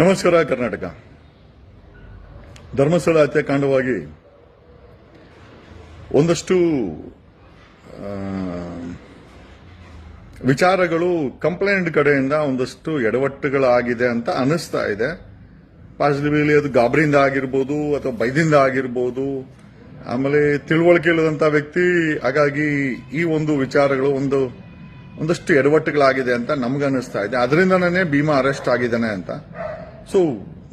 ನಮಸ್ಕಾರ, ಕರ್ನಾಟಕ. ಧರ್ಮಸ್ಥಳ ಹತ್ಯಾಕಾಂಡವಾಗಿ ಒಂದಷ್ಟು ವಿಚಾರಗಳು ಕಂಪ್ಲೇಂಟ್ ಕಡೆಯಿಂದ ಒಂದಷ್ಟು ಎಡವಟ್ಟುಗಳಾಗಿದೆ ಅಂತ ಅನಿಸ್ತಾ ಇದೆ. ಪಾಸಿಟಿವ್ಲಿ ಅದು ಗಾಬರಿಯಿಂದ ಆಗಿರ್ಬೋದು ಅಥವಾ ಬೈದಿಂದ ಆಗಿರ್ಬೋದು. ಆಮೇಲೆ ತಿಳುವಳಿಕೆ ಇಲ್ಲದಂತ ವ್ಯಕ್ತಿ, ಹಾಗಾಗಿ ಈ ಒಂದು ವಿಚಾರಗಳು ಒಂದು, ಒಂದಷ್ಟು ಎಡವಟ್ಟುಗಳಾಗಿದೆ ಅಂತ ನಮ್ಗನ್ನಿಸ್ತಾ ಇದೆ. ಅದರಿಂದನೇ ಭೀಮಾ ಅರೆಸ್ಟ್ ಆಗಿದ್ದಾನೆ ಅಂತ. So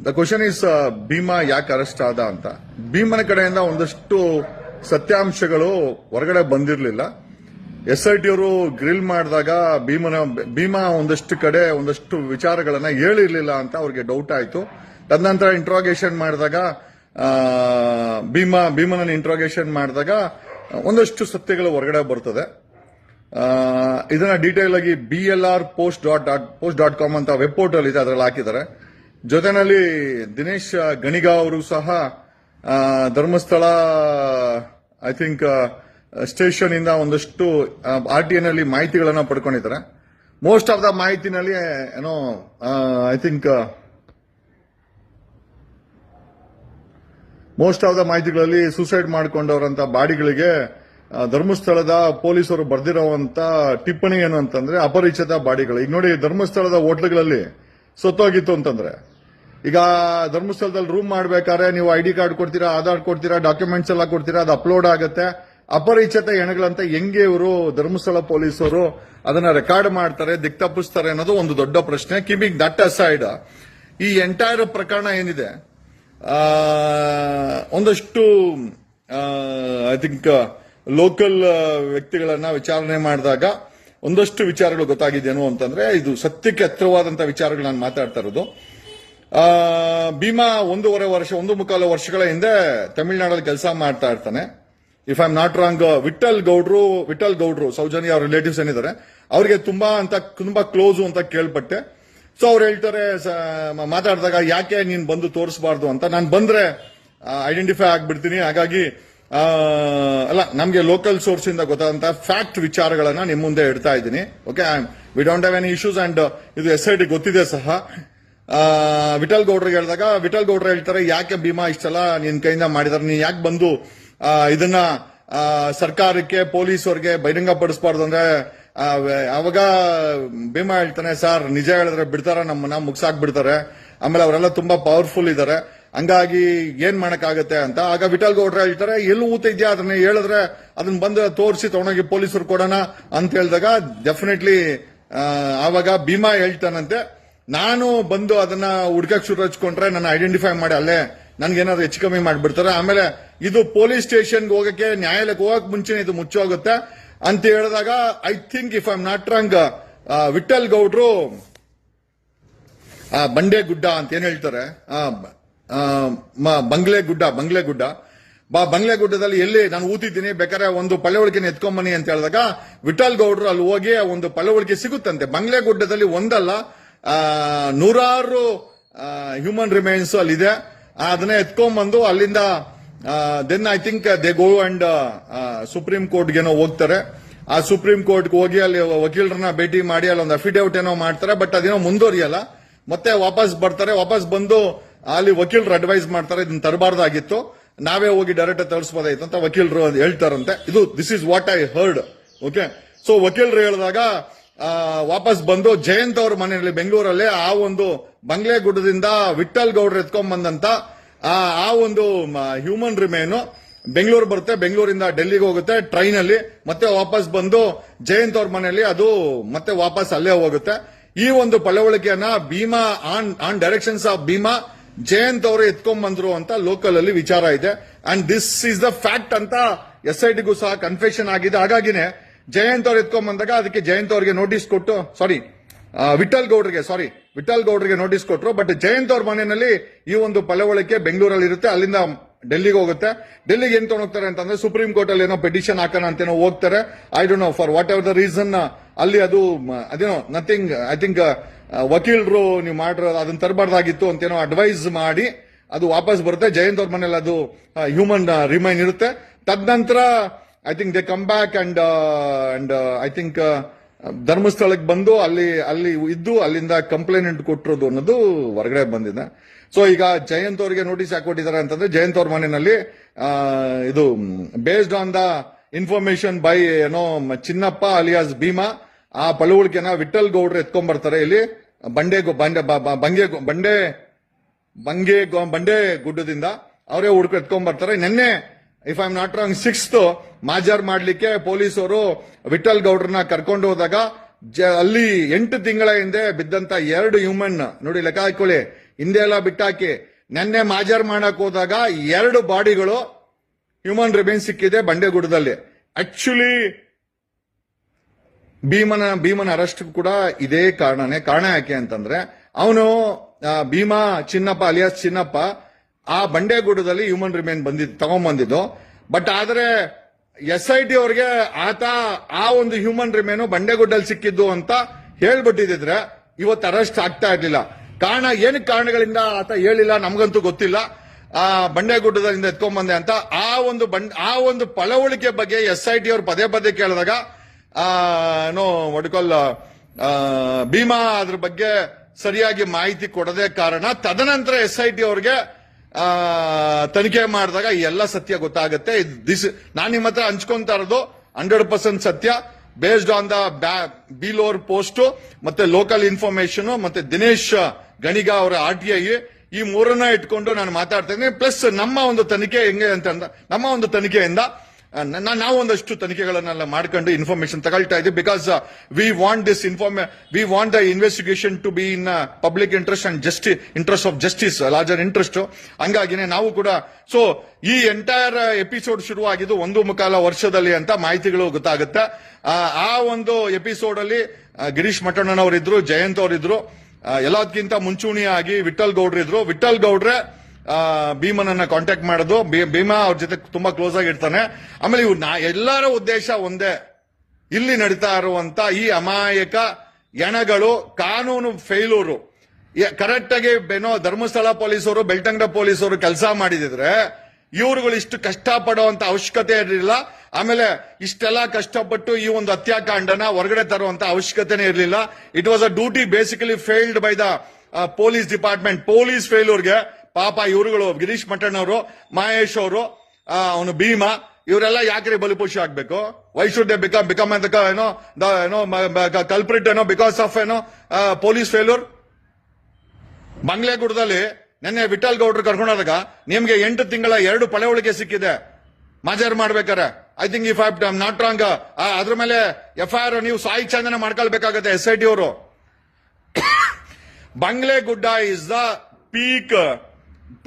the question is Bhima ಯಾಕೆ ಅರೆಸ್ಟ್ ಆದ ಅಂತ. ಭೀಮನ ಕಡೆಯಿಂದ ಒಂದಷ್ಟು ಸತ್ಯಾಂಶಗಳು ಹೊರಗಡೆ ಬಂದಿರಲಿಲ್ಲ. ಎಸ್ ಐ ಟಿ ಅವರು ಗ್ರಿಲ್ ಮಾಡಿದಾಗ ಭೀಮನ, ಭೀಮಾ ಒಂದಷ್ಟು ಕಡೆ ಒಂದಷ್ಟು ವಿಚಾರಗಳನ್ನ ಹೇಳಿರ್ಲಿಲ್ಲ ಅಂತ ಅವ್ರಿಗೆ ಡೌಟ್ ಆಯಿತು. ತದನಂತರ ಇಂಟ್ರಾಗೇಷನ್ ಮಾಡಿದಾಗ ಭೀಮಾ ಭೀಮನ ಇಂಟ್ರಾಗೇಷನ್ ಮಾಡಿದಾಗ ಒಂದಷ್ಟು ಸತ್ಯಗಳು ಹೊರಗಡೆ ಬರ್ತದೆ. ಇದನ್ನ ಡೀಟೇಲ್ ಆಗಿ B L R post dot dot post dot com ಅಂತ ವೆಬ್ ಪೋರ್ಟಲ್ ಇದೆ, ಅದರಲ್ಲಿ ಹಾಕಿದ್ದಾರೆ. ಜೊತೆನಲ್ಲಿ ದಿನೇಶ್ ಗಣಿಗ ಅವರು ಸಹ ಧರ್ಮಸ್ಥಳ, ಐ ಥಿಂಕ್ ಸ್ಟೇಷನ್ ಇಂದ ಒಂದಷ್ಟು ಆರ್ ಟಿ ಎನಲ್ಲಿ ಮಾಹಿತಿಗಳನ್ನ ಪಡ್ಕೊಂಡಿದ್ದಾರೆ. ಮೋಸ್ಟ್ ಆಫ್ ದ ಮಾಹಿತಿನಲ್ಲಿ, ಏನೋ I think most of the ಮಾಹಿತಿಗಳಲ್ಲಿ suicide ಮಾಡಿಕೊಂಡವರಂತ ಬಾಡಿಗಳಿಗೆ ಧರ್ಮಸ್ಥಳದ ಪೊಲೀಸರು ಬರ್ದಿರುವಂತ ಟಿಪ್ಪಣಿ ಏನು ಅಂತಂದ್ರೆ ಅಪರಿಚಿತ ಬಾಡಿಗಳು. ಈಗ ನೋಡಿ, ಧರ್ಮಸ್ಥಳದ ಹೋಟ್ಲುಗಳಲ್ಲಿ ಸೊತ್ತೋಗಿತ್ತು ಅಂತಂದ್ರೆ ಈಗ ಧರ್ಮಸ್ಥಳದಲ್ಲಿ ರೂಮ್ ಮಾಡ್ಬೇಕಾದ್ರೆ ನೀವು ಐ ಡಿ ಕಾರ್ಡ್ ಕೊಡ್ತೀರಾ, ಆಧಾರ್ ಕೊಡ್ತೀರಾ ಡಾಕ್ಯುಮೆಂಟ್ಸ್ ಎಲ್ಲ ಕೊಡ್ತೀರಾ, ಅದು ಅಪ್ಲೋಡ್ ಆಗುತ್ತೆ. ಅಪರಿಚಿತ ಹೆಣಗಳಂತ ಹೆಂಗೆ ಇವರು ಧರ್ಮಸ್ಥಳ ಪೊಲೀಸರು ಅದನ್ನ ರೆಕಾರ್ಡ್ ಮಾಡ್ತಾರೆ ದಿಕ್ ತಪ್ಪಿಸ್ತಾರೆ ಅನ್ನೋದು ಒಂದು ದೊಡ್ಡ ಪ್ರಶ್ನೆ. ಕಿಮಿಂಗ್ ದಟ್ ಅಸೈಡ್ ಈ ಎಂಟೈರ್ ಪ್ರಕರಣ ಏನಿದೆ? ಒಂದಷ್ಟು ಐ ಥಿಂಕ್ ಲೋಕಲ್ ವ್ಯಕ್ತಿಗಳನ್ನ ವಿಚಾರಣೆ ಮಾಡಿದಾಗ ಒಂದಷ್ಟು ವಿಚಾರಗಳು ಗೊತ್ತಾಗಿದ್ದೇನು ಅಂತಂದ್ರೆ ಇದು ಸತ್ಯಕ್ಕೆ ಹತ್ತಿರವಾದಂತಹ ವಿಚಾರಗಳು ನಾನು ಮಾತಾಡ್ತಾ ಇರೋದು. ಭೀಮಾ ಒಂದೂವರೆ ವರ್ಷ, ಒಂದು ಮುಕ್ಕಾಲು ವರ್ಷಗಳ ಹಿಂದೆ ತಮಿಳುನಾಡಲ್ಲಿ ಕೆಲಸ ಮಾಡ್ತಾ ಇರ್ತಾನೆ. If I am not wrong Vittal ಗೌಡ್ರು ವಿಠಲ್ ಗೌಡ್ರು, ಸೌಜನ್ಯ ಅವ್ರ ರಿಲೇಟಿವ್ಸ್ ಏನಿದ್ದಾರೆ ಅವ್ರಿಗೆ ತುಂಬಾ ಅಂತ, ತುಂಬಾ ಕ್ಲೋಸು ಅಂತ ಕೇಳ್ಪಟ್ಟೆ. ಸೊ ಅವ್ರು ಹೇಳ್ತಾರೆ ಮಾತಾಡಿದಾಗ, ಯಾಕೆ ನೀನ್ ಬಂದು ತೋರಿಸಬಾರ್ದು ಅಂತ? ನಾನು ಬಂದ್ರೆ ಐಡೆಂಟಿಫೈ ಆಗ್ಬಿಡ್ತೀನಿ. ಹಾಗಾಗಿ ಅಲ್ಲ, ನಮ್ಗೆ ಲೋಕಲ್ ಸೋರ್ಸ್ ಇಂದ ಗೊತ್ತಾದಂತ ಫ್ಯಾಕ್ಟ್ ವಿಚಾರಗಳನ್ನ ನಿಮ್ಮ ಮುಂದೆ ಇಡ್ತಾ ಇದ್ದೀನಿ. Okay we don't have any issues and ಇದು ಎಸ್ ಐ ಟಿ ಗೊತ್ತಿದೆ ಸಹ. ವಿಠಲ್ ಗೌಡ್ರಿಗೆ ಹೇಳಿದಾಗ, ವಿಠಲ್ ಗೌಡ್ರು ಹೇಳ್ತಾರೆ, ಯಾಕೆ ಭೀಮಾ ಇಷ್ಟೆಲ್ಲ ನಿನ್ ಕೈಯಿಂದ ಮಾಡಿದಾರೆ? ನೀನ್ ಯಾಕೆ ಬಂದು ಇದನ್ನ ಸರ್ಕಾರಕ್ಕೆ ಪೊಲೀಸರಿಗೆ ಬಹಿರಂಗ ಪಡಿಸಬಾರ್ದು ಅಂದ್ರೆ ಅವಾಗ ಭೀಮಾ ಹೇಳ್ತಾನೆ, ಸರ್, ನಿಜ ಹೇಳಿದ್ರೆ ಬಿಡ್ತಾರ, ನಮ್ಮನ್ನ ಮುಗ್ಸಾಕ್ ಬಿಡ್ತಾರೆ ಆಮೇಲೆ ಅವರೆಲ್ಲ ತುಂಬಾ ಪವರ್ಫುಲ್ ಇದ್ದಾರೆ ಹಂಗಾಗಿ ಏನ್ ಮಾಡಕ್ಕಾಗತ್ತೆ ಅಂತ ಆಗ ವಿಠಲ್ ಗೌಡ್ರ ಹೇಳ್ತಾರೆ, ಎಲ್ಲೂ ಊತ ಇದೆಯಾ? ಅದನ್ನ ಹೇಳಿದ್ರೆ ಅದನ್ನ ಬಂದು ತೋರಿಸಿ, ತಗೊಂಡೋಗಿ ಪೊಲೀಸರು ಕೊಡೋಣ. ಅಂತ ಹೇಳಿದಾಗ ಡೆಫಿನೆಟ್ಲಿ ಆವಾಗ ಭೀಮಾ ಹೇಳ್ತಾನಂತೆ. ನಾನು ಬಂದು ಅದನ್ನ ಹುಡ್ಕಕ್ ಶುರು ಹಚ್ಕೊಂಡ್ರೆ ನನ್ನ ಐಡೆಂಟಿಫೈ ಮಾಡಿ ಅಲ್ಲೇ ನನ್ಗೇನಾದ್ರು ಹೆಚ್ಚು ಕಮ್ಮಿ ಮಾಡಿಬಿಡ್ತಾರೆ? ಆಮೇಲೆ ಇದು ಪೊಲೀಸ್ ಸ್ಟೇಷನ್ಗೆ ಹೋಗಕ್ಕೆ, ನ್ಯಾಯಾಲಯಕ್ಕೆ ಹೋಗಕ್ ಮುಂಚೆ ಇದು ಮುಚ್ಚೋಗುತ್ತೆ. ಅಂತ ಹೇಳಿದಾಗ I think if I am not wrong Vittal ಗೌಡ್ರು ಬಂಡೆ ಗುಡ್ಡ ಅಂತ ಏನ್ ಹೇಳ್ತಾರೆ? ಬಂಗ್ಲೆ ಗುಡ್ಡ ಬಂಗ್ಲೆ ಗುಡ್ಡ. ಬಾ, ಬಂಗ್ಲೆ ಗುಡ್ಡದಲ್ಲಿ ಎಲ್ಲಿ ನಾನು ಊತಿದ್ದೀನಿ, ಬೇಕಾದ್ರೆ ಒಂದು ಪಳೆವಳಿಕೆನ ಎತ್ಕೊಂಬನಿ ಅಂತ ಹೇಳಿದಾಗ ವಿಠಲ್ ಗೌಡ್ರು ಅಲ್ಲಿ ಹೋಗಿ ಒಂದು ಪಳೆವಳಿಕೆ ಸಿಗುತ್ತಂತೆ. ಬಂಗ್ಲೆ ಗುಡ್ಡದಲ್ಲಿ ಒಂದಲ್ಲ ನೂರಾರು ಹ್ಯೂಮನ್ ರಿಮೈನ್ಸ್ ಅಲ್ಲಿದೆ. ಅದನ್ನ ಎತ್ಕೊಂಡ್ಬಂದು ಅಲ್ಲಿಂದ then I think they go and supreme ಕೋರ್ಟ್ಗೇನೋ ಹೋಗ್ತಾರೆ. ಆ ಸುಪ್ರೀಂ ಕೋರ್ಟ್ಗೆ ಹೋಗಿ ಅಲ್ಲಿ ವಕೀಲರನ್ನ ಭೇಟಿ ಮಾಡಿ ಅಲ್ಲಿ ಒಂದು ಅಫಿಡೇವಿಟ್ ಏನೋ ಮಾಡ್ತಾರೆ ಬಟ್ ಅದೇನೋ ಮುಂದುವರಿಯಲ್ಲ. ಮತ್ತೆ ವಾಪಸ್ ಬರ್ತಾರೆ. ವಾಪಸ್ ಬಂದು ಅಲ್ಲಿ ವಕೀಲರು ಅಡ್ವೈಸ್ ಮಾಡ್ತಾರೆ, ಇದನ್ನ ತರಬಾರ್ದಾಗಿತ್ತು. ನಾವೇ ಹೋಗಿ ಡೈರೆಕ್ಟ್ ತರಿಸಬಹುದಾಯ್ತು ಅಂತ ವಕೀಲರು ಹೇಳ್ತಾರಂತೆ. ಇದು this is what I heard okay so ವಕೀಲರು ಹೇಳಿದಾಗ ವಾಪಸ್ ಬಂದು ಜಯಂತ್ ಅವ್ರ ಮನೆಯಲ್ಲಿ ಬೆಂಗಳೂರಲ್ಲಿ ಆ ಒಂದು ಬಂಗ್ಲೆ ಗುಡ್ಡದಿಂದ ವಿಠಲ್ ಗೌಡ್ರು ಎತ್ಕೊಂಡ್ ಬಂದಂತ, ಆ ಒಂದು ಹ್ಯೂಮನ್ ರಿಮೇನು ಬೆಂಗಳೂರು ಬರುತ್ತೆ. ಬೆಂಗಳೂರಿಂದ ಡೆಲ್ಲಿಗೆ ಹೋಗುತ್ತೆ ಟ್ರೈನ್ ಅಲ್ಲಿ ಮತ್ತೆ ವಾಪಸ್ ಬಂದು ಜಯಂತ್ ಅವ್ರ ಮನೆಯಲ್ಲಿ ಅದು ಮತ್ತೆ ವಾಪಸ್ ಅಲ್ಲೇ ಹೋಗುತ್ತೆ. ಈ ಒಂದು ಪಳವಳಿಕೆಯನ್ನ Bhima on on directions of Bhima Jayant ಅವರು ಎತ್ಕೊಂಡ್ ಬಂದ್ರು ಅಂತ ಲೋಕಲ್ ಅಲ್ಲಿ ವಿಚಾರ ಇದೆ. And this is the fact ಅಂತ ಎಸ್ ಐ ಟಿಗೂ ಸಹ ಕನ್ಫೆಷನ್ ಆಗಿದೆ. ಹಾಗಾಗಿನೇ ಜಯಂತ್ ಅವ್ರು ಎತ್ಕೊಂಡ್ ಅದಕ್ಕೆ ಜಯಂತ್ ಅವ್ರಿಗೆ ನೋಟಿಸ್ ಕೊಟ್ಟು ಸಾರಿ ವಿಠಲ್ ಗೌಡ್ರಿಗೆ ಸಾರಿ ವಿಠಲ್ ಗೌಡ್ರಿಗೆ ನೋಟಿಸ್ ಕೊಟ್ಟರು ಬಟ್ ಜಯಂತ್ ಅವ್ರ ಮನೆಯಲ್ಲಿ ಈ ಒಂದು ಪಳವಳಿಕೆ ಬೆಂಗಳೂರಲ್ಲಿ ಇರುತ್ತೆ, ಅಲ್ಲಿಂದ ಡೆಲ್ಲಿಗೆ ಹೋಗುತ್ತೆ. ಡೆಲ್ಲಿಗೆ ಏನ್ ತೊಗೊಂಡೋಗ್ತಾರೆ ಅಂತಂದ್ರೆ ಸುಪ್ರೀಂ ಕೋರ್ಟ್ ಅಲ್ಲಿ ಏನೋ ಪಿಟಿಷನ್ ಹಾಕೋಣ ಅಂತೇನೋ ಹೋಗ್ತಾರೆ. I don't know for whatever the reason ಅಲ್ಲಿ ಅದು, ಅದೇನೋ ನಥಿಂಗ್ ಐ ಥಿಂಕ್ ವಕೀಲರು ನೀವು ಮಾಡಿರೋ, ಅದನ್ನ ತರಬಾರ್ದಾಗಿತ್ತು ಅಂತೇನೋ ಅಡ್ವೈಸ್ ಮಾಡಿ ಅದು ವಾಪಸ್ ಬರುತ್ತೆ. ಜಯಂತ್ ಅವ್ರ ಮನೇಲಿ ಅದು ಹ್ಯೂಮನ್ ರಿಮೈನ್ ಇರುತ್ತೆ. ತದನಂತರ I think they come back and and I think ಧರ್ಮಸ್ಥಳಕ್ಕೆ ಬಂದು ಅಲ್ಲಿ ಅಲ್ಲಿ ಇದ್ದು ಅಲ್ಲಿಂದ ಕಂಪ್ಲೇಂಟ್ ಕೊಟ್ಟಿರೋದು ಅನ್ನೋದು ಹೊರಗಡೆ ಬಂದಿದೆ. ಸೊ ಈಗ ಜಯಂತ್ ಅವರಿಗೆ ನೋಟಿಸ್ ಯಾಕೆ ಕೊಟ್ಟಿದ್ದಾರೆ ಅಂತಂದ್ರೆ ಜಯಂತ್ ಅವ್ರ ಮನೆಯಲ್ಲಿ ಇದು based on the information by ಏನೋ ಚಿನ್ನಪ್ಪ ಅಲಿಯಾಸ್ ಭೀಮಾ, ಆ ಪಳುವಳಿಕೆನ ವಿಠಲ್ ಗೌಡ್ರು ಎತ್ಕೊಂಡ್ ಬರ್ತಾರೆ ಇಲ್ಲಿ ಬಂಡೆ ಬಂಡೆ ಬಂಗೆ ಬಂಡೆ ಬಂಗೆ ಬಂಡೆ ಗುಡ್ಡದಿಂದ ಅವರೇ ಹುಡುಕ ಎತ್ಕೊಂಡ್ ಬರ್ತಾರೆ ನಿನ್ನೆ if I not wrong sixth ಮಾಜಾರ್ ಮಾಡ್ಲಿಕ್ಕೆ ಪೊಲೀಸರು ವಿಠಲ್ ಗೌಡ್ರನ್ನ ಕರ್ಕೊಂಡು ಹೋದಾಗ ಅಲ್ಲಿ ಎಂಟು ತಿಂಗಳ ಹಿಂದೆ ಬಿದ್ದಂತ ಎರಡು ಹ್ಯೂಮನ್ ನೋಡಿ ಲೆಕ್ಕ ಹಾಕೊಳ್ಳಿ. ಹಿಂದೆ ಎಲ್ಲ ಬಿಟ್ಟಾಕಿ. ನೆನ್ನೆ ಮಾಜಾರ್ ಮಾಡಕ್ ಹೋದಾಗ ಎರಡು ಬಾಡಿಗಳು ಹ್ಯೂಮನ್ ರಿಮೇನ್ ಸಿಕ್ಕಿದೆ ಬಂಡೆಗುಡದಲ್ಲಿ. ಆಕ್ಚುಲಿ ಭೀಮನ ಭೀಮನ ಅರೆಸ್ಟ್ ಕೂಡ ಇದೇ ಕಾರಣನೇ. ಕಾರಣ ಯಾಕೆ ಅಂತಂದ್ರೆ, ಅವನು ಭೀಮಾ ಚಿನ್ನಪ್ಪ, ಅಲಿಯಾಸ್ ಚಿನ್ನಪ್ಪ ಆ ಬಂಡೆಗೂಡದಲ್ಲಿ ಹ್ಯೂಮನ್ ರಿಮೇನ್ ಬಂದಿದ್ದು ತಗೊಂಡ್ಬಂದಿದ್ದು. ಬಟ್ ಆದ್ರೆ ಎಸ್ ಐ ಟಿ ಅವ್ರಿಗೆ ಆತ ಆ ಒಂದು ಹ್ಯೂಮನ್ ರಿಮೇನು ಬಂಡೆಗುಡ್ಡಲ್ಲಿ ಸಿಕ್ಕಿದ್ದು ಅಂತ ಹೇಳ್ಬಿಟ್ಟಿದ್ರೆ ಇವತ್ತು ಅರೆಸ್ಟ್ ಆಗ್ತಾ ಇರ್ಲಿಲ್ಲ. ಕಾರಣ ಏನು ಕಾರಣಗಳಿಂದ ಆತ ಹೇಳಿಲ್ಲ ನಮಗಂತೂ ಗೊತ್ತಿಲ್ಲ. ಆ ಬಂಡೆಗುಡ್ಡದಿಂದ ಎತ್ಕೊಂಡ್ಬಂದೆ ಅಂತ ಆ ಒಂದು ಬಂಡ್, ಆ ಒಂದು ಪಳವಳಿಕೆ ಬಗ್ಗೆ ಎಸ್ ಐ ಟಿ ಅವ್ರು ಪದೇ ಪದೇ ಕೇಳಿದಾಗ ಏನೋ ಒಡ್ಕೊಲ್ ಭೀಮಾ ಅದ್ರ ಬಗ್ಗೆ ಸರಿಯಾಗಿ ಮಾಹಿತಿ ಕೊಡದೆ ಕಾರಣ ತದನಂತರ ಎಸ್ ಐ ಟಿ ಅವ್ರಿಗೆ ತನಿಖೆ ಮಾಡಿದಾಗ ಎಲ್ಲ ಸತ್ಯ ಗೊತ್ತಾಗುತ್ತೆ. ದಿಸ್, ನಾನು ನಿಮ್ಮ ಹತ್ರ ಹಂಚ್ಕೊಂತಾ ಇರೋದು ಹಂಡ್ರೆಡ್ ಪರ್ಸೆಂಟ್ ಸತ್ಯ. ಬೇಸ್ಡ್ ಆನ್ ದ ಬಿಲೋರ್ ಪೋಸ್ಟ್ ಮತ್ತೆ ಲೋಕಲ್ ಇನ್ಫಾರ್ಮೇಶನ್ ಮತ್ತೆ ದಿನೇಶ್ ಗಣಿಗ ಅವರ ಆರ್ ಟಿ ಐ, ಈ ಮೂರನ್ನ ಇಟ್ಕೊಂಡು ನಾನು ಮಾತಾಡ್ತಾ ಇದ್ದೀನಿ. ಪ್ಲಸ್ ನಮ್ಮ ಒಂದು ತನಿಖೆ ಹೆಂಗೆ ಅಂತ ನಮ್ಮ ಒಂದು ತನಿಖೆಯಿಂದ ನಾವು ಒಂದಷ್ಟು ತನಿಖೆಗಳನ್ನೆಲ್ಲ ಮಾಡ್ಕೊಂಡು ಇನ್ಫಾರ್ಮೇಶನ್ ತಗೊಳ್ತಾ ಇದ್ದೀವಿ because we want this ಇನ್ಫಾರ್ಮೇ we want the investigation to be in public interest and Justy interest of justice larger interest ಹಂಗಾಗಿನೇ ನಾವು ಕೂಡ ಸೊ ಈ ಎಂಟೈರ್ ಎಪಿಸೋಡ್ ಶುರುವಾಗಿದ್ದು ಒಂದು ಮುಖಾಲ ವರ್ಷದಲ್ಲಿ ಅಂತ ಮಾಹಿತಿಗಳು ಗೊತ್ತಾಗುತ್ತೆ. ಆ, ಒಂದು ಎಪಿಸೋಡ್ ಅಲ್ಲಿ ಗಿರೀಶ್ ಮಠಣ್ಣನವರಿದ್ರು ಜಯಂತ್ ಅವರಿದ್ರು ಎಲ್ಲದಕ್ಕಿಂತ ಮುಂಚೂಣಿಯಾಗಿ ವಿಠಲ್ ಗೌಡ್ರಿದ್ರು. ವಿಠಲ್ ಗೌಡ್ರೆ ಭೀಮನನ್ನ ಕಾಂಟ್ಯಾಕ್ಟ್ ಮಾಡೋದು. ಭೀಮಾ ಅವ್ರ ಜೊತೆ ತುಂಬಾ ಕ್ಲೋಸ್ ಆಗಿ ಇರ್ತಾನೆ. ಆಮೇಲೆ ಇವ್ರು ನಾ, ಎಲ್ಲರ ಉದ್ದೇಶ ಒಂದೇ. ಇಲ್ಲಿ ನಡೀತಾ ಇರುವಂತ ಈ ಅಮಾಯಕ ಎಣಗಳು ಕಾನೂನು ಫೇಲೂರು ಕರೆಕ್ಟ್ ಆಗಿ ಏನೋ ಧರ್ಮಸ್ಥಳ ಪೊಲೀಸರು, ಬೆಳ್ತಂಗಡ ಪೊಲೀಸರು ಕೆಲಸ ಮಾಡಿದಿದ್ರೆ ಇವ್ರುಗಳು ಇಷ್ಟು ಕಷ್ಟ ಪಡುವಂತ ಅವಶ್ಯಕತೆ ಇರಲಿಲ್ಲ. ಆಮೇಲೆ ಇಷ್ಟೆಲ್ಲ ಕಷ್ಟಪಟ್ಟು ಈ ಒಂದು ಹತ್ಯಾಕಾಂಡನ ಹೊರಗಡೆ ತರುವಂತ ಅವಶ್ಯಕತೆನೇ ಇರಲಿಲ್ಲ. It was a duty basically failed by the police department police ಫೇಲ್ಯೂರ್ಗೆ ಪಾಪ ಇವರುಗಳು, ಗಿರೀಶ್ ಮಠಣ್ಣವರು, ಮಹೇಶ್ ಅವರು ಅವನು ಭೀಮಾ, ಇವರೆಲ್ಲ ಯಾಕ್ರಿ ಬಲಿಪುಷಿ ಆಗ್ಬೇಕು? ವೈಶುದ್ಧ ದೇ ಬಿಕಮ್ ಬಿಕಮ್ ಅಂತ ಏನೋ ಏನೋ ಕಲ್ಪ್ರಿಟ್ ಏನೋ ಬಿಕಾಸ್ ಆಫ್ ಏನೋ ಪೊಲೀಸ್ ಫೇಲ್ಯೂರ್ ಬಂಗ್ಲೆಗುಡದಲ್ಲಿ ನಿನ್ನೆ ವಿಠಲ್ ಗೌಡ್ರು ಕರ್ಕೊಂಡಾಗ ನಿಮ್ಗೆ ಎಂಟು ತಿಂಗಳ ಎರಡು ಪಳವಳಿಕೆ ಸಿಕ್ಕಿದೆ. ಮಾಜರ್ ಮಾಡ್ಬೇಕಾರೆ. I think if I not wrong ಅದ್ರ ಮೇಲೆ ಎಫ್ ಐ ಆರ್ ನೀವು ಸಾಯಿ ಚಂದನ ಮಾಡ್ಕೊಳ್ಬೇಕಾಗತ್ತೆ ಎಸ್ ಐ ಟಿ ಅವರು. ಬಂಗ್ಲೆ ಗುಡ್ಡ ಇಸ್ ದ ಪೀಕ್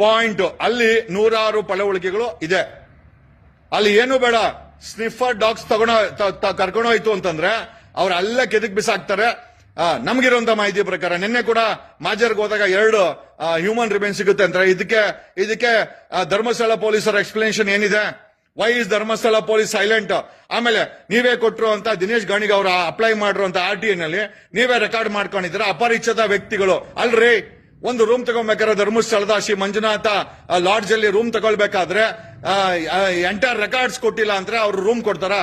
ಪಾಯಿಂಟ್. ಅಲ್ಲಿ ನೂರಾರು ಪಳವಳಿಕೆಗಳು ಇದೆ. ಅಲ್ಲಿ ಏನು ಬೇಡ. ಸ್ನಿಫರ್ ಡಾಗ್ಸ್ ತಗೊಂಡ ಕರ್ಕೊಂಡೋಯ್ತು ಅಂತಂದ್ರೆ ಅವ್ರ ಅಲ್ಲೇ ಕೆದಕ್ ಬಿಸಾಕ್ತಾರೆ. ನಮ್ಗಿರುವಂತ ಮಾಹಿತಿ ಪ್ರಕಾರ ನಿನ್ನೆ ಕೂಡ ಮಾಜರ್ಗೆ ಹೋದಾಗ ಎರಡು ಹ್ಯೂಮನ್ ರಿಮೇನ್ ಸಿಗುತ್ತೆ ಅಂತ. ಇದಕ್ಕೆ ಇದಕ್ಕೆ ಧರ್ಮಸ್ಥಳ ಪೊಲೀಸರ ಎಕ್ಸ್ಪ್ಲನೇಷನ್ ಏನಿದೆ? Why is Dharmasthala police silent ಆಮೇಲೆ ನೀವೇ ಕೊಟ್ಟರು ಅಂತ ದಿನೇಶ್ ಗಾಣಿಗ್ ಅವರು ಅಪ್ಲೈ ಮಾಡಿರುವಂತ ಆರ್ ಟಿ ನಲ್ಲಿ ನೀವೇ ರೆಕಾರ್ಡ್ ಮಾಡ್ಕೊಂಡಿದ್ದೀರಾ? ಅಪರಿಚಿತ ವ್ಯಕ್ತಿಗಳು. ಅಲ್ರಿ? ಒಂದು ರೂಮ್ ತಗೊಬೇಕಾದ್ರೆ ಧರ್ಮಸ್ಥಳದ ಶ್ರೀ ಮಂಜುನಾಥ ಲಾಡ್ಜ್ ಅಲ್ಲಿ ರೂಮ್ ತಗೊಳ್ಬೇಕಾದ್ರೆ ಎಂಟೈರ್ ರೆಕಾರ್ಡ್ಸ್ ಕೊಟ್ಟಿಲ್ಲ ಅಂದ್ರೆ ಅವ್ರು ರೂಮ್ ಕೊಡ್ತಾರ.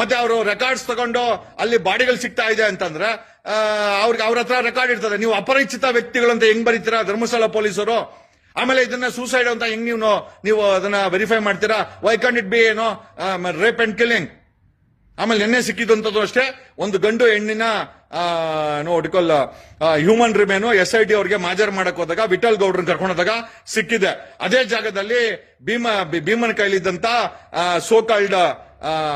ಮತ್ತೆ ಅವರು ರೆಕಾರ್ಡ್ಸ್ ತಗೊಂಡು ಅಲ್ಲಿ ಬಾಡಿಗಳು ಸಿಗ್ತಾ ಇದೆ ಅಂತಂದ್ರೆ ಅವ್ರಿಗೆ ಅವ್ರ ಹತ್ರ ರೆಕಾರ್ಡ್ ಇರ್ತದೆ. ನೀವು ಅಪರಿಚಿತ ವ್ಯಕ್ತಿಗಳು ಅಂತ ಹೆಂಗ್ ಬರೀತೀರಾ? ಧರ್ಮಸ್ಥಳ ಪೊಲೀಸರು. ಆಮೇಲೆ ಇದನ್ನ ಸೂಸೈಡ್ ಅಂತ ಹೆಂಗ್ ನೀವು ನೀವು ಅದನ್ನ ವೆರಿಫೈ ಮಾಡ್ತೀರಾ? ವೈ ಕಾಂಟ್ ಇಟ್ ಬಿ ಏನೋ ರೇಪ್ ಅಂಡ್ ಕಿಲ್ಲಿಂಗ್ ಆಮೇಲೆ ನಿನ್ನೆ ಸಿಕ್ಕಿದಂಥದ್ದು ಅಷ್ಟೇ, ಒಂದು ಗಂಡು ಹೆಣ್ಣಿನ ನೋಡಿಕೊಲ್ಲ human remain S I T ಅವ್ರಿಗೆ ಮಾಜರ್ ಮಾಡಕ್ ಹೋದಾಗ, ವಿಠಲ್ ಗೌಡ್ರನ್ನ ಕರ್ಕೊಂಡೋದಾಗ ಸಿಕ್ಕಿದೆ. ಅದೇ ಜಾಗದಲ್ಲಿ ಭೀಮ, ಭೀಮನ ಕೈಲಿದ್ದಂತ ಸೋಕಾಲ್ಡ್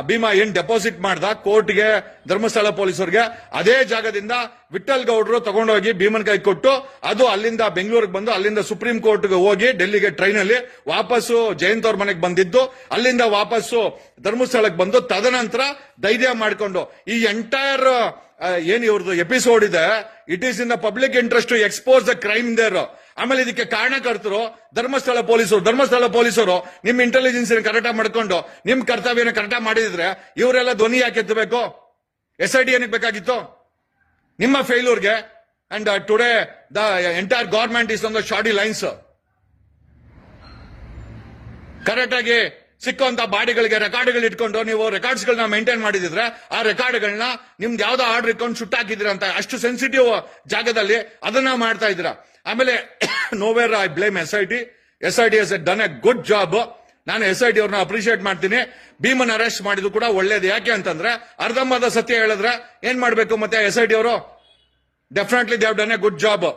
ಭೀಮಾ ಏನ್ ಡೆಪಾಸಿಟ್ ಮಾಡ್ದ? ಕೋರ್ಟ್ಗೆ, ಧರ್ಮಸ್ಥಳ ಪೊಲೀಸರಿಗೆ. ಅದೇ ಜಾಗದಿಂದ ವಿಠಲ್ ಗೌಡ್ರು ತಗೊಂಡೋಗಿ ಭೀಮನ್ ಕೈ ಕೊಟ್ಟು ಅದು ಅಲ್ಲಿಂದ ಬೆಂಗಳೂರಿಗೆ ಬಂದು ಅಲ್ಲಿಂದ ಸುಪ್ರೀಂ ಕೋರ್ಟ್ಗೆ ಹೋಗಿ ಡೆಲ್ಲಿಗೆ ಟ್ರೈನ್ ಅಲ್ಲಿ ವಾಪಸ್ಸು ಜಯಂತ್ ಅವ್ರ ಮನೆಗೆ ಬಂದಿದ್ದು. ಅಲ್ಲಿಂದ ವಾಪಸ್ಸು ಧರ್ಮಸ್ಥಳಕ್ಕೆ ಬಂದು ತದನಂತರ ಧೈರ್ಯ ಮಾಡಿಕೊಂಡು ಈ ಎಂಟೈರ್ ಏನ್ ಇವ್ರದ್ದು ಎಪಿಸೋಡ್ ಇದೆ? It is in the public interest to expose the crime there ಆಮೇಲೆ ಇದಕ್ಕೆ ಕಾರಣಕರ್ತರು, ಧರ್ಮಸ್ಥಳ ಪೊಲೀಸರು ಧರ್ಮಸ್ಥಳ ಪೊಲೀಸರು ನಿಮ್ ಇಂಟೆಲಿಜೆನ್ಸ್ ಕರೆಕ್ಟ್ ಮಾಡ್ಕೊಂಡು ನಿಮ್ ಕರ್ತವ್ಯನ ಕರೆಕ್ಟ್ ಮಾಡಿದ್ರೆ ಇವರೆಲ್ಲ ಧ್ವನಿ ಯಾಕೆ ಎತ್ತಬೇಕು? ಎಸ್ ಐ ಡಿ ಏನಕ್ಕೆ ಬೇಕಾಗಿತ್ತು? ನಿಮ್ಮ ಫೇಲ್ಯೂರ್ಗೆ and today the entire government is ಒಂದು ಶಾರ್ಡಿ ಲೈನ್ಸ್ ಕರೆಕ್ಟ್ ಸಿಕ್ಕುವಂತ ಬಾಡಿಗಳಿಗೆ ರೆಕಾರ್ಡ್ಗಳು ಇಟ್ಕೊಂಡು ನೀವು ರೆಕಾರ್ಡ್ಸ್ ಗಳನ್ನ ಮೇಂಟೈನ್ ಮಾಡಿದ್ರೆ ಆ ರೆಕಾರ್ಡ್ಗಳನ್ನ ನಿಮ್ದು ಯಾವ್ದೋ ಆರ್ಡರ್ ಇಟ್ಕೊಂಡು ಸುಟ್ಟಾಕಿದ್ರಿ ಅಂತ, ಅಷ್ಟು ಸೆನ್ಸಿಟಿವ್ ಜಾಗದಲ್ಲಿ ಅದನ್ನ ಮಾಡ್ತಾ ಇದ್ರ ಆಮೇಲೆ nowhere I blame S I T S I T S done a good job ನಾನು ಎಸ್ ಐ ಟಿ ಅವ್ರನ್ನ ಅಪ್ರಿಶಿಯೇಟ್ ಮಾಡ್ತೀನಿ. ಭೀಮನ್ ಅರೆಸ್ಟ್ ಮಾಡಿದ್ರು ಕೂಡ ಒಳ್ಳೇದು. ಯಾಕೆ ಅಂತಂದ್ರೆ ಅರ್ಧಂಬರ್ಧ ಸತ್ಯ ಹೇಳಿದ್ರೆ ಏನ್ ಮಾಡ್ಬೇಕು ಮತ್ತೆ ಎಸ್ ಐ ಟಿ ಅವರು? Definitely they've done a good job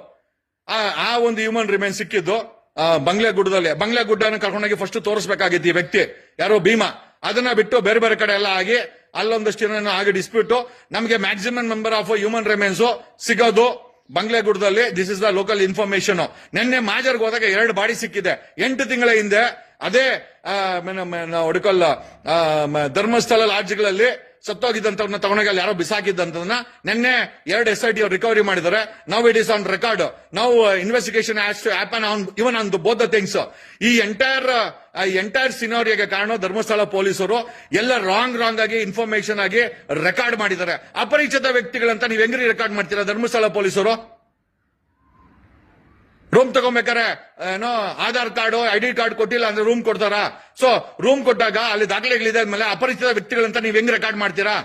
ಆ ಒಂದು ಹ್ಯೂಮನ್ ರಿಮೇನ್ ಸಿಕ್ಕಿದ್ದು. ಬಂಗ್ಲೆ ಗುಡ್ಡದಲ್ಲಿ ಬಂಗ್ಲೆ ಗುಡ್ಡನ ಕರ್ಕೊಂಡೋಗಿ ಫಸ್ಟ್ ತೋರಿಸಬೇಕಾಗಿತ್ತು ಈ ವ್ಯಕ್ತಿ. ಯಾರೋ ಭೀಮಾ. ಅದನ್ನ ಬಿಟ್ಟು ಬೇರೆ ಬೇರೆ ಕಡೆ ಎಲ್ಲ ಆಗಿ ಅಲ್ಲೊಂದಷ್ಟು ಜನ ಆಗಿ ಡಿಸ್ಪ್ಯೂಟ್ ನಮಗೆ maximum number of human remains ಸಿಗೋದು ಬಂಗ್ಲೆ ಗುಡ್ಡದಲ್ಲಿ this is the local information ನಿನ್ನೆ ಮಾಜರ್ಗೆ ಹೋದಾಗ ಎರಡು ಬಾಡಿ ಸಿಕ್ಕಿದೆ. ಎಂಟು ತಿಂಗಳ ಹಿಂದೆ ಅದೇ ಹುಡುಕಲ್ಲ ಧರ್ಮಸ್ಥಳ ಲಾಡ್ಜ್ಗಳಲ್ಲಿ ಸತ್ತೋಗಿದ್ದಂತವ್ರನ್ನ ತಗೊಂಡೋಗಿ ಅಲ್ಲಿ ಯಾರೋ ಬಿಸಾಕಿದ್ದಂಥದನ್ನ ನಿನ್ನೆ ಎರಡು ಎಸ್ ಐ ಟಿ ರಿಕವರಿ ಮಾಡಿದ್ದಾರೆ. ನಾವು ಇಟ್ ಇಸ್ ಆನ್ ರೆಕಾರ್ಡ್ ನಾವು investigation on even on both the things ಈ ಎಂಟೈರ್ ಎಂಟೈರ್ ಸಿನೋರಿಯಾಗೆ ಕಾರಣ ಧರ್ಮಸ್ಥಳ ಪೊಲೀಸರು. ಎಲ್ಲ ರಾಂಗ್ ರಾಂಗ್ ಆಗಿ ಇನ್ಫಾರ್ಮೇಶನ್ ಆಗಿ ರೆಕಾರ್ಡ್ ಮಾಡಿದ್ದಾರೆ. ಅಪರಿಚಿತ ವ್ಯಕ್ತಿಗಳಂತ ನೀವ್ ಹೆಂಗ್ರಿ ರೆಕಾರ್ಡ್ ಮಾಡ್ತೀರಾ ಧರ್ಮಸ್ಥಳ ಪೊಲೀಸರು? ರೂಮ್ ತಗೊಂಬೇಕಾರೆ ಏನೋ ಆಧಾರ್ ಕಾರ್ಡ್ ಐಡಿ ಕಾರ್ಡ್ ಕೊಟ್ಟಿಲ್ಲ ಅಂದ್ರೆ ರೂಮ್ ಕೊಡ್ತಾರ? ಸೊ ರೂಮ್ ಕೊಟ್ಟಾಗ ಅಲ್ಲಿ ದಾಖಲೆಗಳಿದೆ ಆದ್ಮೇಲೆ ಅಪರಿಚಿತ ವ್ಯಕ್ತಿಗಳಂತ ನೀವು ಹೆಂಗ್ ರೆಕಾರ್ಡ್ ಮಾಡ್ತೀರಾ?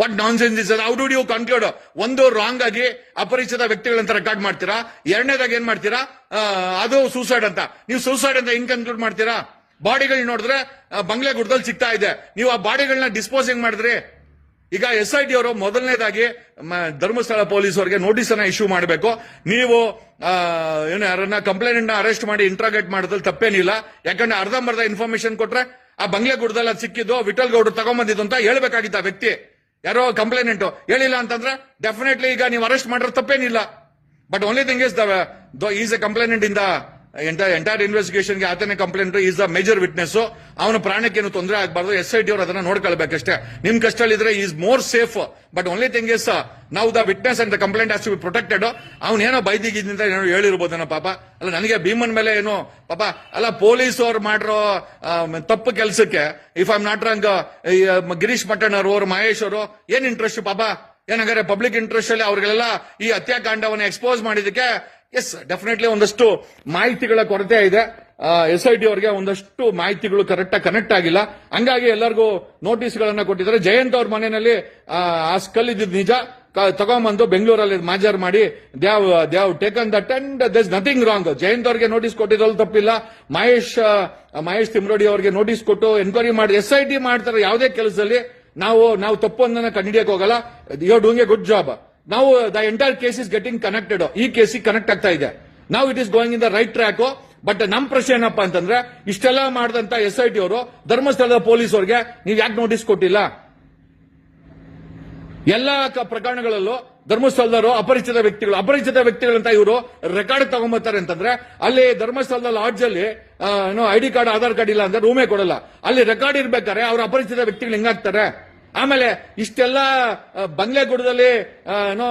What nonsense is how do conclude ಒಂದು ರಾಂಗ್ ಆಗಿ ಅಪರಿಚಿತ ವ್ಯಕ್ತಿಗಳಂತ ರೆಕಾರ್ಡ್ ಮಾಡ್ತೀರಾ? ಎರಡನೇದಾಗ ಏನ್ ಮಾಡ್ತೀರಾ? ಅದು ಸೂಸೈಡ್ ಅಂತ. ನೀವು ಸೂಸೈಡ್ ಅಂತ ಹೆಂಗ್ ಕನ್ಕ್ಲೂಡ್ ಮಾಡ್ತೀರಾ? ಬಾಡಿಗಳು ನೋಡಿದ್ರೆ ಬಂಗ್ಲೆ ಗುಡ್ದಲ್ಲಿ ಸಿಗ್ತಾ ಇದೆ. ನೀವು ಆ ಬಾಡಿಗಳನ್ನ ಡಿಸ್ಪೋಸಿಂಗ್ ಮಾಡಿದ್ರಿ ಈಗ ಎಸ್ ಐ ಟಿ ಅವರು ಮೊದಲನೇದಾಗಿ ಧರ್ಮಸ್ಥಳ ಪೊಲೀಸ್ ಅವರಿಗೆ ನೋಟಿಸ್ ಅನ್ನ ಇಶ್ಯೂ ಮಾಡಬೇಕು. ನೀವು ಏನು ಯಾರನ್ನ ಕಂಪ್ಲೇಂಟ್ ಅರೆಸ್ಟ್ ಮಾಡಿ ಇಂಟ್ರಾಗೇಟ್ ಮಾಡೋದ್ರಲ್ಲಿ ತಪ್ಪೇನಿಲ್ಲ. ಯಾಕಂದ್ರೆ ಅರ್ಧಂಬರ್ಧ ಇನ್ಫಾರ್ಮೇಶನ್ ಕೊಟ್ರೆ ಆ ಬಂಗ್ಲೆ ಗುಡ್ದಲ್ಲಿ ಅದು ಸಿಕ್ಕಿದ್ದು ವಿಠಲ್ ಗೌಡ್ರು ತಗೊಂಬಂದಿದ್ದು ಅಂತ ಹೇಳ್ಬೇಕಾಗಿತ್ತು ಆ ವ್ಯಕ್ತಿ. ಯಾರೋ ಕಂಪ್ಲೇಂಟ್ ಹೇಳಿಲ್ಲ ಅಂತಂದ್ರೆ ಡೆಫಿನೆಟ್ಲಿ ಈಗ ನೀವು ಅರೆಸ್ಟ್ ಮಾಡಿರೋ ತಪ್ಪೇನಿಲ್ಲ. But only thing is the is a complainant in entire entire ಇನ್ವೆಸ್ಟಿಗೇಷನ್ಗೆ ಆತನೇ complaint is the major witness ಅವನ ಪ್ರಾಣಕ್ಕೇನು ತೊಂದರೆ ಆಗಬಾರ್ದು ಎಸ್ ಐ ಟಿ ಅವರು ಅದನ್ನ ನೋಡ್ಕೊಳ್ಬೇಕಷ್ಟೇ. ನಿಮ್ ಕಷ್ಟಲ್ಲಿದ್ರೆ is more safe but only thing is ನಾವು the witness and the complaint has to be protected ಅವನೇನೋ ಬೈದಿಗಿದ್ದಿಂದ ಏನೋ ಹೇಳಿರ್ಬೋದೇನೋ ಪಾಪ. ಅಲ್ಲ, ನನಗೆ ಭೀಮನ್ ಮೇಲೆ ಏನು, ಪಾಪ, ಅಲ್ಲ ಪೊಲೀಸ್ ಅವ್ರು ಮಾಡಿರೋ ತಪ್ಪು ಕೆಲಸಕ್ಕೆ ಇಫ್ ಐ ನಾಟ್ ರಂಗ್ ಗಿರೀಶ್ ಮಟ್ಟಣ್ಣ ಅವರು ಮಹೇಶ್ ಅವರು, ಏನ್ ಇಂಟ್ರೆಸ್ಟ್ ಪಾಪ? ಏನಂಗಾರೆ ಪಬ್ಲಿಕ್ ಇಂಟ್ರೆಸ್ಟ್ ಅಲ್ಲಿ ಅವ್ರಿಗೆಲ್ಲ ಈ ಹತ್ಯಾಕಾಂಡವನ್ನು ಎಕ್ಸ್ಪೋಸ್ ಮಾಡಿದಕ್ಕೆ ಎಸ್ ಡೆಫಿನೆಟ್ಲಿ ಒಂದಷ್ಟು ಮಾಹಿತಿಗಳ ಕೊರತೆ ಇದೆ. ಎಸ್ ಐ ಟಿ ಅವರಿಗೆ ಒಂದಷ್ಟು ಮಾಹಿತಿಗಳು ಕರೆಕ್ಟ್ ಆಗಿ ಕನೆಕ್ಟ್ ಆಗಿಲ್ಲ. ಹಂಗಾಗಿ ಎಲ್ಲರಿಗೂ ನೋಟಿಸ್ ಗಳನ್ನ ಕೊಟ್ಟಿದ್ದಾರೆ. ಜಯಂತ್ ಅವ್ರ ಮನೆಯಲ್ಲಿ ಆ, ಸ್ಕಲ್ ನಿಜ. ತಗೊಂಬಂದು ಬೆಂಗಳೂರಲ್ಲಿ ಮಾಜರ್ ಮಾಡಿ they've they've taken that and thus nothing wrong Jayant ಅವರಿಗೆ ನೋಟಿಸ್ ಕೊಟ್ಟಿದ್ರಲ್ಲಿ ತಪ್ಪಿಲ್ಲ. ಮಹೇಶ್ ಮಹೇಶ್ ತಿಮ್ರೋಡಿ ಅವರಿಗೆ ನೋಟಿಸ್ ಕೊಟ್ಟು ಎನ್ಕ್ವೈರಿ ಮಾಡಿ ಎಸ್ ಐ ಟಿ ಮಾಡ್ತಾರೆ ಯಾವುದೇ ಕೆಲಸದಲ್ಲಿ. ನಾವು ನಾವು ತಪ್ಪು ಒಂದನ್ನ ಕಂಡುಹಿಡಿಯಕ್ ಹೋಗಲ್ಲ. You doing a good job ನಾವು the entire case is getting connected ಈ ಕೇಸಿಗೆ ಕನೆಕ್ಟ್ ಆಗ್ತಾ ಇದೆ. ನಾವು it is going in the right track but ನಮ್ ಪ್ರಶ್ನೆ ಏನಪ್ಪಾ ಅಂತಂದ್ರೆ, ಇಷ್ಟೆಲ್ಲ ಮಾಡಿದಂತ ಎಸ್ ಐ ಟಿ ಅವರು, ಧರ್ಮಸ್ಥಳದ ಪೊಲೀಸ್ ಅವರಿಗೆ ನೀವು ಯಾಕೆ ನೋಟಿಸ್ ಕೊಟ್ಟಿಲ್ಲ? ಎಲ್ಲ ಪ್ರಕರಣಗಳಲ್ಲೂ ಧರ್ಮಸ್ಥಳದವರು, ಅಪರಿಚಿತ ವ್ಯಕ್ತಿಗಳು, ಅಪರಿಚಿತ ವ್ಯಕ್ತಿಗಳಂತ ಇವರು ರೆಕಾರ್ಡ್ ತಗೊಂಬತ್ತಾರೆ ಅಂತಂದ್ರೆ, ಅಲ್ಲಿ ಧರ್ಮಸ್ಥಳದ ಲಾಡ್ಜ್ ಅಲ್ಲಿ I ID card Aadhaar card ಇಲ್ಲ ಅಂದ್ರೆ ರೂಮೇ ಕೊಡಲ್ಲ. ಅಲ್ಲಿ ರೆಕಾರ್ಡ್ ಇರ್ಬೇಕಾದ್ರೆ ಅವ್ರ ಅಪರಿಚಿತ ವ್ಯಕ್ತಿಗಳು ಹೆಂಗಾಗ್ತಾರೆ? ಆಮೇಲೆ ಇಷ್ಟೆಲ್ಲ ಬಂಗ್ಲೆ ಬಂಗ್ಲೆಗೂಡದಲ್ಲಿ ಏನೋ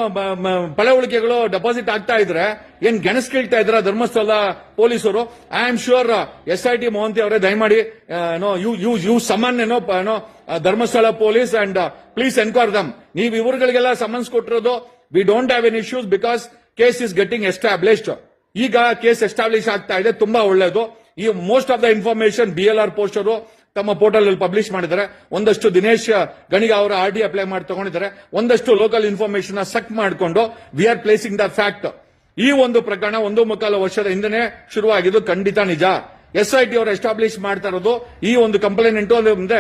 ಪಳವಳಿಕೆಗಳು ಡೆಪಾಸಿಟ್ ಆಗ್ತಾ ಇದ್ರೆ, ಏನ್ ಗೆಣಸ್ ಕೇಳ್ತಾ ಇದ್ರ ಧರ್ಮಸ್ಥಳ ಪೊಲೀಸರು, I am sure S I T Mohanty ಅವರೇ ದಯಮಾಡಿ ಏನೋ, ಯು ಯು ಯು ಸಮನ್ ಏನೋ ಏನೋ Dharmasthala police and please enquire them. ನೀವು ಇವರುಗಳಿಗೆಲ್ಲ ಸಮನ್ಸ್ ಕೊಟ್ಟಿರೋದು, we don't have any issues because case is getting established. ಈಗ ಕೇಸ್ ಎಸ್ಟಾಬ್ಲಿಷ್ ಆಗ್ತಾ ಇದೆ, ತುಂಬಾ ಒಳ್ಳೇದು. ಈ most of the information B L R poster ತಮ್ಮ ಪೋರ್ಟಲ್ ಅಲ್ಲಿ ಪಬ್ಲಿಷ್ ಮಾಡಿದ್ದಾರೆ. ಒಂದಷ್ಟು ದಿನೇಶ್ ಗಣಿಗ ಅವರ ಆರ್ ಡಿ ಅಪ್ಲೈ ಮಾಡಿ ತಗೊಂಡಿದ್ದಾರೆ. ಒಂದಷ್ಟು ಲೋಕಲ್ ಇನ್ಫಾರ್ಮೇಶನ್ ಸಕ್ ಮಾಡಿಕೊಂಡು we are placing the fact ಈ ಒಂದು ಪ್ರಕರಣ ಒಂದು ಮುಕ್ಕಾಲು ವರ್ಷದ ಹಿಂದೆನೆ ಶುರುವಾಗಿದ್ದು ಖಂಡಿತ ನಿಜ. ಎಸ್ ಐ ಟಿ ಅವರು ಎಸ್ಟಾಬ್ಲಿಷ್ ಮಾಡ್ತಾ ಇರೋದು ಈ ಒಂದು ಕಂಪ್ಲೇಂಟ್ ಅಂದ್ರೆ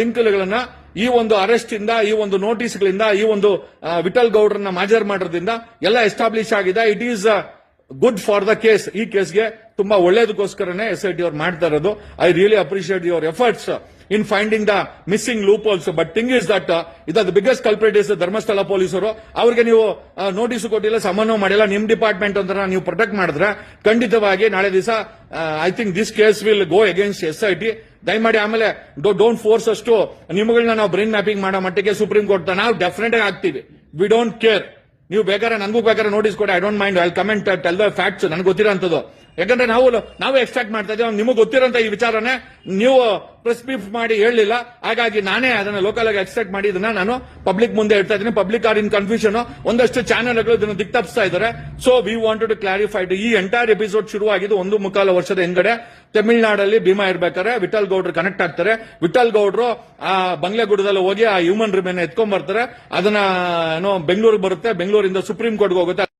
ಲಿಂಕ್ ಲಿಂಕ್ಗಳನ್ನ ಈ ಒಂದು ಅರೆಸ್ಟ್ ಇಂದ, ಈ ಒಂದು ನೋಟಿಸ್ಗಳಿಂದ ಈ ಒಂದು ವಿಠಲ್ ಗೌಡ್ರನ್ನ ಮಾಜರ್ ಮಾಡೋದ್ರಿಂದ ಎಲ್ಲ ಎಸ್ಟಾಬ್ಲಿಷ್ ಆಗಿದೆ. It is good for the case ಈ ಕೇಸ್ಗೆ ತುಂಬಾ ಒಳ್ಳೇದಕ್ಕೋಸ್ಕರನೇ ಎಸ್ ಐ ಟಿ ಅವ್ರು ಮಾಡ್ತಾ ಇರೋದು. I really appreciate your efforts in finding the missing loop also but thing is that ಇದ ಬಿಗ್ಗೆಸ್ಟ್ ಕಲ್ಪ್ರೇಟ್ ಇಸ್ ಧರ್ಮಸ್ಥಳ ಪೊಲೀಸರು ಅವ್ರಿಗೆ ನೀವು ನೋಟಿಸ್ ಕೊಟ್ಟಿಲ್ಲ, ಸಮನ್ವಯ ಮಾಡಿಲ್ಲ. ನಿಮ್ ಡಿಪಾರ್ಟ್ಮೆಂಟ್ ಅಂತ ನೀವು ಪ್ರೊಟೆಕ್ಟ್ ಮಾಡಿದ್ರೆ ಖಂಡಿತವಾಗಿ ನಾಳೆ ದಿವಸ I think this case will go against S I T ದಯಮಾಡಿ ಆಮೇಲೆ ಡೋಂಟ್ ಫೋರ್ಸ್ ಅಷ್ಟು ನಿಮ್ಗಳನ್ನ ನಾವು ಬ್ರೈನ್ ಮ್ಯಾಪಿಂಗ್ ಮಾಡೋ ಮಟ್ಟಿಗೆ ಸುಪ್ರೀಂ ಕೋರ್ಟ್ ನಾವು ಡೆಫಿನೆಟ್ ಆಗಿ ಆಗ್ತೀವಿ ವಿ ಡೋಂಟ್ ಕೇರ್ ನೀವು ಬೇಕಾದ್ರೆ ನನಗೂ ಬೇಕಾದ್ರೆ ನೋಟಿಸ್ ಕೊಡಿ I don't mind I comment tell the facts ನನಗೆ ಗೊತ್ತಿರೋಂಥದ್ದು. ಯಾಕಂದ್ರೆ ನಾವು ನಾವು ಎಕ್ಸ್ಟ್ರಾಕ್ಟ್ ಮಾಡ್ತಾ ಇದ್ದೀವಿ. ನಿಮಗೆ ಗೊತ್ತಿರೋಂಥ ಈ ವಿಚಾರನೇ ನೀವು ಪ್ರೆಸ್ ಬ್ರೀಫ್ ಮಾಡಿ ಹೇಳಲಿಲ್ಲ ಹಾಗಾಗಿ ನಾನೇ ಅದನ್ನ ಲೋಕಲ್ ಆಗಿ ಎಕ್ಸ್ಟ್ರಾಕ್ಟ್ ಮಾಡಿ ಇದನ್ನ ನಾನು ಪಬ್ಲಿಕ್ ಮುಂದೆ ಹೇಳ್ತಾ ಇದ್ದೀನಿ. ಪಬ್ಲಿಕ್ ಆರ್ ಇನ್ ಕನ್ಫ್ಯೂಷನ್ ಒಂದಷ್ಟು ಚಾನೆಲ್ಗಳು ಇದನ್ನು ದಿಕ್ತಪ್ಸ್ತಾ ಇದ್ದಾರೆ. So we want to clarify ಈ ಎಂಟೈರ್ ಎಪಿಸೋಡ್ ಶುರುವಾಗಿದ್ದು ಒಂದು ಮುಕ್ಕಾಲು ವರ್ಷದ ಹಿಂದ್ಗಡೆ ತಮಿಳುನಾಡಲ್ಲಿ ಭೀಮಾ ಇರ್ಬೇಕಾದ್ರೆ ವಿಠಲ್ ಗೌಡ್ರು ಕನೆಕ್ಟ್ ಆಗ್ತಾರೆ. ವಿಠಲ್ ಗೌಡ್ರು ಆ ಬಂಗ್ಲೆಗುಡದಲ್ಲಿ ಹೋಗಿ ಆ ಹ್ಯೂಮನ್ ರಿಮೇನ್ ಎತ್ಕೊಂಡ್ ಬರ್ತಾರೆ. ಅದನ್ನ, ಏನೋ ಬೆಂಗಳೂರಿಗೆ ಬರುತ್ತೆ. ಬೆಂಗಳೂರಿಂದ ಸುಪ್ರೀಂ ಕೋರ್ಟ್ಗೆ ಹೋಗುತ್ತೆ.